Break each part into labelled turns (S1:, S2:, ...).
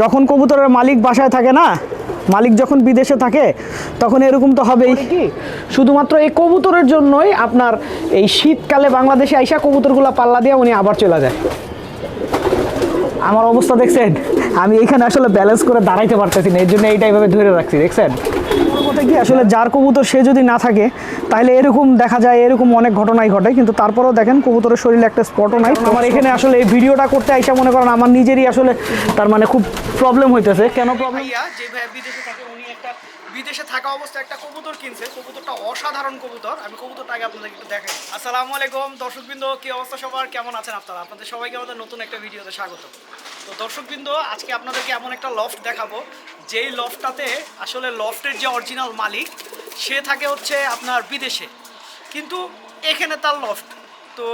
S1: যখন কবুতরের মালিক বাসায় থাকে না মালিক যখন বিদেশে থাকে তখন এরকম তো হবেই। শুধুমাত্র এই কবুতরের জন্যই আপনার এই শীতকালে বাংলাদেশে আইসা কবুতরগুলো পাল্লা দিয়ে উনি আবার চলে যায়। আমার অবস্থা দেখছেন? আমি এখানে আসলে ব্যালেন্স করে দাঁড়াইতে পারতেছি না এর জন্য এইটা এইভাবে ধরে রাখছি দেখছেন? কি আসলে যার কবুতর সে যদি না থাকে, তাহলে এরকম দেখা যায়, এরকম অনেক ঘটনাই ঘটে। কিন্তু তারপরেও দেখেন, কবুতরের শরীরে একটা স্পটও নাই। আমার এখানে আসলে এই ভিডিওটা করতে আইসা মনে করেন, আমার নিজেরই আসলে তার মানে খুব প্রবলেম হইতেছে। কেন প্রবলেম
S2: যে ভাইয়া বিদেশে উনি একটা বিদেশে থাকা অবস্থায় একটা কবুতর কিনছে। কবুতরটা অসাধারণ কবুতর। আমি কবুতরটা আগে আপনাদের একটু দেখাই। আসসালামু আলাইকুম, দর্শকবৃন্দ, কি অবস্থা সবার? কেমন আছেন আপনারা? আপনাদের সবাইকে আমাদের নতুন একটা ভিডিওতে স্বাগত। তো দর্শকবৃন্দ, আজকে আপনাদেরকে এমন একটা লফট দেখাবো যেই লফটাতে আসলে লফটের যে অরিজিনাল মালিক, সে থাকে হচ্ছে আপনার বিদেশে। কিন্তু এখানে তার লফট তো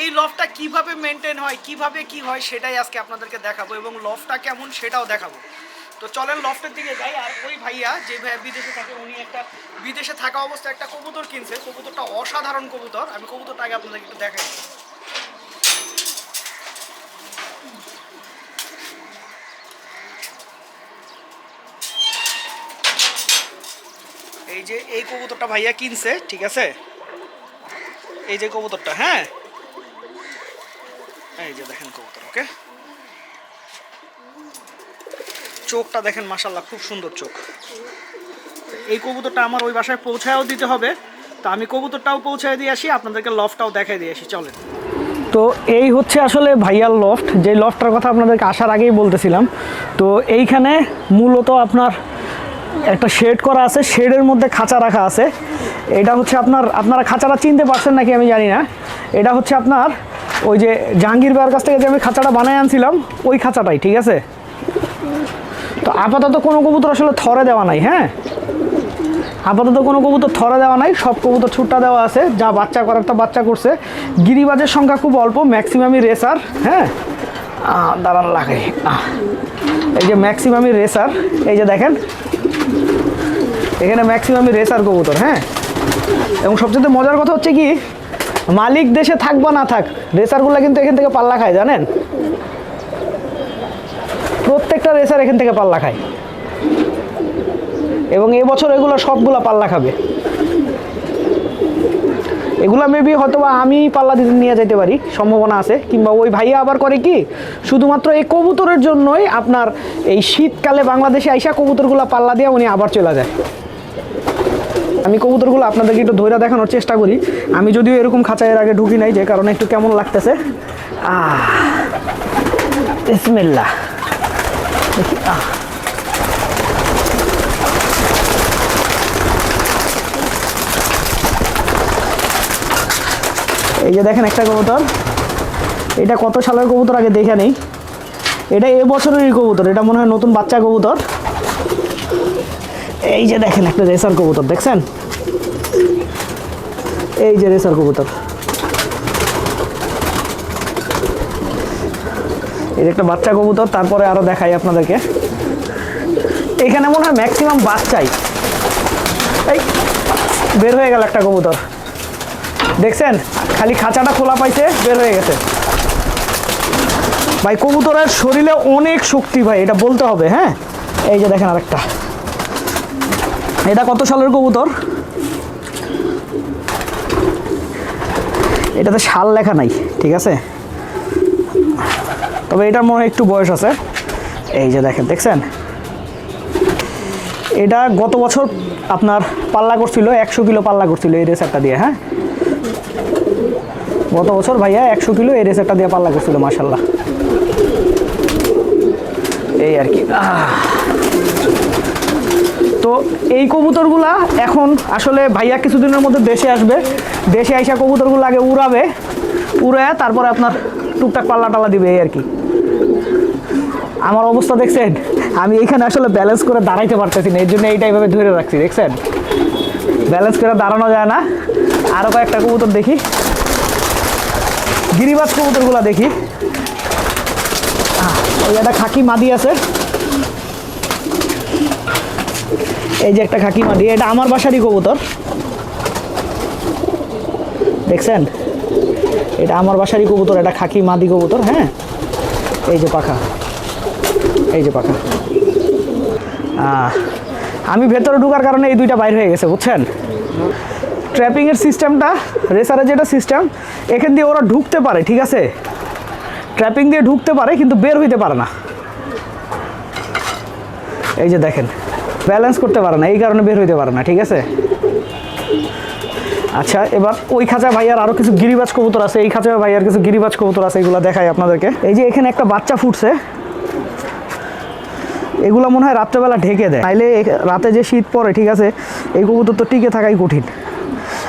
S2: এই লফটা কীভাবে মেনটেন হয়, কীভাবে কি হয়, সেটাই আজকে আপনাদেরকে দেখাবো এবং লফটা কেমন সেটাও দেখাবো। তো চলেন লফটের দিকে যাই, আর ওই ভাইয়া যে ভাইয়া বিদেশে থাকে, উনি একটা বিদেশে থাকা অবস্থায় একটা কবুতর কিনছে। কবুতরটা অসাধারণ কবুতর। আমি কবুতরটা আগে আপনাদেরকে একটু দেখাই। যে এই কবুতরটা ভাইয়া কিনছে, ঠিক আছে? এই যে কবুতরটা হ্যাঁ? এই যে দেখেন কবুতর, ওকে? চোখটা দেখেন মাসাল্লাহ খুব সুন্দর চোখ। এই কবুতরটা আমার ওই বাসায় পৌঁছায়ও দিতে হবে। তো আমি কবুতরটাও পৌঁছায় দিয়ে আসি, আপনাদেরকে লফটাও দেখাই দিয়ে আসি, চলেন।
S1: তো এই হচ্ছে আসলে ভাইয়ার লফট যে লফটটার কথা আপনাদেরকে আসার আগেই বলতেছিলাম। তো এইখানে মূলত আপনার একটা শেড করা আছে, শেডের মধ্যে খাঁচা রাখা আছে। এটা হচ্ছে আপনার, আপনারা খাঁচাটা চিনতে পারছেন নাকি আমি জানি না। এটা হচ্ছে আপনার ওই যে জাহাঙ্গীর কাছ থেকে যে আমি খাঁচাটা বানায় আনছিলাম, ওই খাঁচাটাই, ঠিক আছে? তো আপাতত কোনো কবুতর আসলে থরে দেওয়া নাই হ্যাঁ? আপাতত কোনো কবুতর থরা দেওয়া নাই, সব কবুতর ছুট্টা দেওয়া আছে। যা বাচ্চা করার তা বাচ্চা করছে। গিরিবাজের সংখ্যা খুব অল্প ম্যাক্সিমামই রেসার হ্যাঁ? দাঁড়ান লাগে। এই যে ম্যাক্সিমামই রেসার এই যে দেখেন এখানে ম্যাক্সিমামই রেসার কবুতর হ্যাঁ? এবং সবচেয়ে মজার কথা হচ্ছে কি, মালিক দেশে থাক বা না থাক রেসারগুলো কিন্তু এখান থেকে পাল্লা খায়, জানেন? প্রত্যেকটা রেসার এখান থেকে পাল্লা খায়। এবং এবছর এগুলো সবগুলো পাল্লা খাবে। এগুলা মেবি হয়তো বা আমি পাল্লা দিতে নিয়ে যেতে পারি, সম্ভাবনা আছে। কিংবা ওই ভাইয়া আবার করে কি, শুধুমাত্র এই কবুতরের জন্যই আপনার এই শীতকালে বাংলাদেশে আইসা কবুতরগুলো পাল্লা দিয়ে উনি আবার চলে যায়। আমি কবুতরগুলো আপনাদেরকে একটু ধৈর্য দেখানোর চেষ্টা করি। আমি যদিও এরকম খাঁচায় এর আগে ঢুকি নাই, যে কারণে একটু কেমন লাগতেছে। আহ, বিসমিল্লাহ। দেখি, আহ। এই যে দেখেন একটা কবুতর। এটা কত সালের কবুতর আগে দেখে নেই। এটা এ বছরেরই কবুতর, এটা মনে হয় নতুন বাচ্চা কবুতর। এই যে দেখেন একটা রেসার কবুতর, দেখছেন? এই যে রেসার কবুতর। এই যে একটা বাচ্চা কবুতর, তারপরে আরও দেখাই আপনাদেরকে। এখানে মনে হয় ম্যাক্সিমাম বাচ্চাই। এই, বের হয়ে গেল একটা কবুতর। দেখছেন? খালি খাঁচাটা খোলা পাইছে, বের হয়ে গেছে। ভাই, কবুতরের শরীরে অনেক শক্তি ভাই, এটা বলতে হবে হ্যাঁ? এই যে দেখেন আরেকটা। এটা কত সালের কবুতর? এটাতে সাল লেখা নাই, ঠিক আছে? তবে এটার মনে একটু বয়স আছে। এই যে দেখেন, দেখছেন? এটা গত বছর আপনার পাল্লা করছিল, একশো কিলো পাল্লা করছিল এই রেসারটা দিয়ে হ্যাঁ? গত বছর ভাইয়া একশো কিলো এই রেসারটা দিয়ে পাল্লা করছিল মাসাল্লাহ এই আর কি। তো এই কবুতরগুলা এখন আসলে ভাইয়া কিছুদিনের মধ্যে দেশে আসবে। দেশে আইসা কবুতরগুলো আগে উড়াবে। উড়ায় তারপরে আপনার টুকটাক পাল্লা টাল্লা দিবে, এই আর কি। আমার অবস্থা দেখছেন? আমি এখানে আসলে ব্যালেন্স করে দাঁড়াইতে পারতেছি না এর জন্য এইটা এইভাবে ধরে রাখছি, দেখছেন? ব্যালেন্স করে দাঁড়ানো যায় না। আরও কয়েকটা কবুতর দেখি। গিরিবাজ কবুতরগুলো দেখি। ওই একটা খাকি মাদি আছে। এই যে একটা খাকি মাদি এটা আমার বাসারই কবুতর। দেখছেন? এটা আমার বাসারই কবুতর, এটা খাকি মাদি কবুতর হ্যাঁ? এই যে পাখা। এই যে পাখা। আমি ভেতরে ঢুকার কারণে এই দুইটা বাইর হয়ে গেছে, বুঝছেন? ট্র্যাপিংয়ের সিস্টেমটা রেসারের যেটা সিস্টেম এখান দিয়ে ওরা ঢুকতে পারে, ঠিক আছে? ট্র্যাপিং দিয়ে ঢুকতে পারে, কিন্তু বের হইতে পারে না। এই যে দেখেন ব্যালেন্স করতে পারে না, এই কারণে বের হইতে পারে না, ঠিক আছে? আচ্ছা এবার ওই খাঁচা ভাইয়ার আরও কিছু গিরিবাজ কবুতর আছে, এই খাঁচা ভাইয়ার কিছু গিরিবাজ কবুতর আছে, এগুলো দেখাই আপনাদেরকে। এই যে এখানে একটা বাচ্চা ফুটছে, এগুলো মনে হয় রাত্রেবেলা ঢেকে দেয়। তাইলে রাতে যে শীত পড়ে, ঠিক আছে, এই কবুতর তো টিকে থাকাই কঠিন।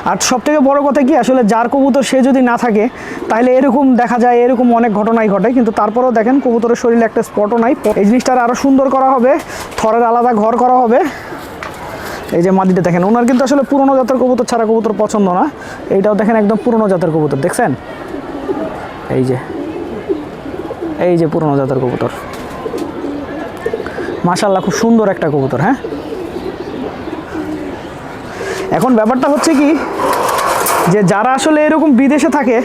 S1: আর সব থেকে বড় কথা কি, আসলে যার কবুতর সে যদি না থাকে তাহলে এরকম দেখা যায়, এরকম অনেক ঘটনাই ঘটে। কিন্তু তারপরেও দেখেন, কবুতরের শরীরে একটা স্পটও নাই। এই জিনিসটার আরও সুন্দর করা হবে, থরের আলাদা ঘর করা হবে। এই যে মাদিটা দেখেন, ওনার কিন্তু আসলে পুরনো জাতের কবুতর ছাড়া কবুতর পছন্দ না। এইটাও দেখেন একদম পুরনো জাতের কবুতর, দেখছেন? এই যে এই যে পুরনো জাতের কবুতর। মাশাল্লাহ খুব সুন্দর একটা কবুতর হ্যাঁ? এখন ব্যাপারটা হচ্ছে কি, যে যারা আসলে এরকম বিদেশে থাকে,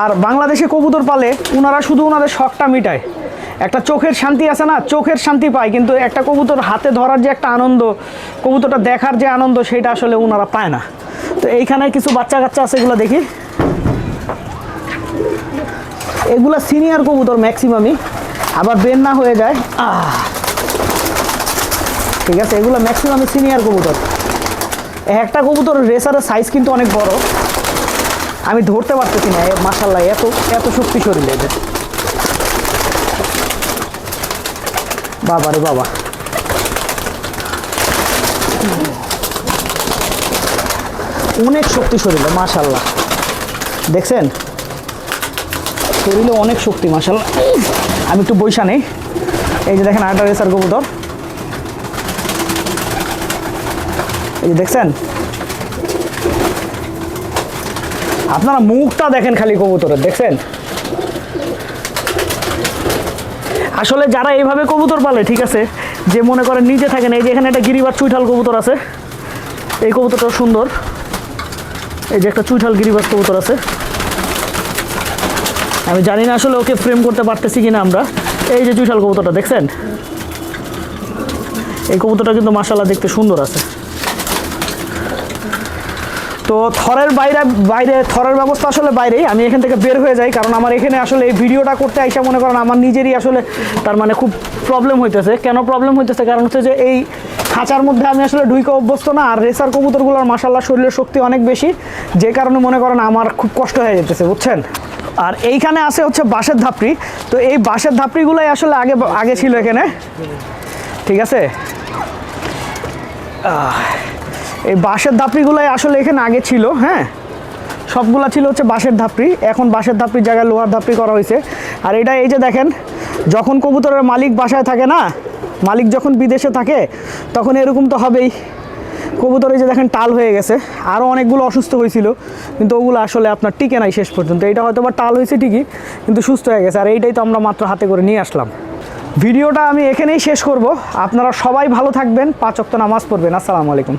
S1: আর বাংলাদেশে কবুতর পালে ওনারা শুধু ওনাদের শখটা মিটায়। একটা চোখের শান্তি আছে না, চোখের শান্তি পায়, কিন্তু একটা কবুতর হাতে ধরার যে একটা আনন্দ, কবুতরটা দেখার যে আনন্দ, সেটা আসলে ওনারা পায় না। তো এইখানে কিছু বাচ্চা কাচ্চা আছে, এগুলো দেখি। এগুলো সিনিয়র কবুতর ম্যাক্সিমামই, আবার বেন না হয়ে যায়। ঠিক আছে, এগুলো ম্যাক্সিমামই সিনিয়র কবুতর। একটা কবুতর রেসারের সাইজ কিন্তু অনেক বড়। আমি ধরতে পারতেছি না মাসাল্লাহ এত এত শক্তি শরীরে এদের। বাবা রে বাবা। অনেক শক্তি শরীরে মাশাল্লাহ দেখছেন? শরীরে অনেক শক্তি মাশাল্লাহ আমি একটু বৈশা নেই। এই যে দেখেন আরেকটা রেসার কবুতর। এই যে দেখছেন? আপনারা মুখটা দেখেন খালি কবুতরের, দেখছেন? আসলে যারা এইভাবে কবুতর পালে, ঠিক আছে, যে মনে করেন নিজে থাকেন, এই যে এখানে একটা গিরিবার চুইঠাল কবুতর আছে, এই কবুতরটা সুন্দর। এই যে একটা চুইঠাল গিরিবাজ কবুতর আছে। আমি জানি না আসলে ওকে ফ্রেম করতে পারতেছি কিনা আমরা। এই যে চুইঠাল কবুতরটা, দেখছেন? এই কবুতরটা কিন্তু মাসাল্লাহ দেখতে সুন্দর আছে। তো থরের বাইরে বাইরে, থরের ব্যবস্থা আসলে বাইরেই। আমি এখান থেকে বের হয়ে যাই, কারণ আমার এখানে আসলে এই ভিডিওটা করতে আইসা মনে করেন আমার নিজেরই আসলে তার মানে খুব প্রবলেম হইতেছে। কেন প্রবলেম হইতেছে? কারণ হচ্ছে যে এই খাঁচার মধ্যে আমি আসলে ডুইকে অভ্যস্ত না, আর রেসার কবুতরগুলোর মাসাল্লাহ শরীরের শক্তি অনেক বেশি, যে কারণে মনে করেন আমার খুব কষ্ট হয়ে যেতেছে বুঝছেন? আর এইখানে আছে হচ্ছে বাঁশের ধাপড়ি। তো এই বাঁশের ধাপড়িগুলোই আসলে আগে আগে ছিল এখানে। ঠিক আছে? এই বাঁশের ধাপড়িগুলোই আসলে এখানে আগে ছিল হ্যাঁ? সবগুলা ছিল হচ্ছে বাঁশের ধাপড়ি। এখন বাঁশের ধাপড়ির জায়গায় লোহার ধাপড়ি করা হয়েছে। আর এটা এই যে দেখেন, যখন কবুতরের মালিক বাসায় থাকে না, মালিক যখন বিদেশে থাকে, তখন এরকম তো হবেই। কবুতর এই যে দেখেন টাল হয়ে গেছে। আরও অনেকগুলো অসুস্থ হয়েছিল, কিন্তু ওগুলো আসলে আপনার টিকে নাই শেষ পর্যন্ত। এটা হয়তো বা টাল হয়েছে ঠিকই, কিন্তু সুস্থ হয়ে গেছে। আর এইটাই তো আমরা মাত্র হাতে করে নিয়ে আসলাম। ভিডিওটা আমি এখানেই শেষ করব। আপনারা সবাই ভালো থাকবেন, পাঁচ ওয়াক্ত নামাজ পড়বেন। আসসালামু আলাইকুম।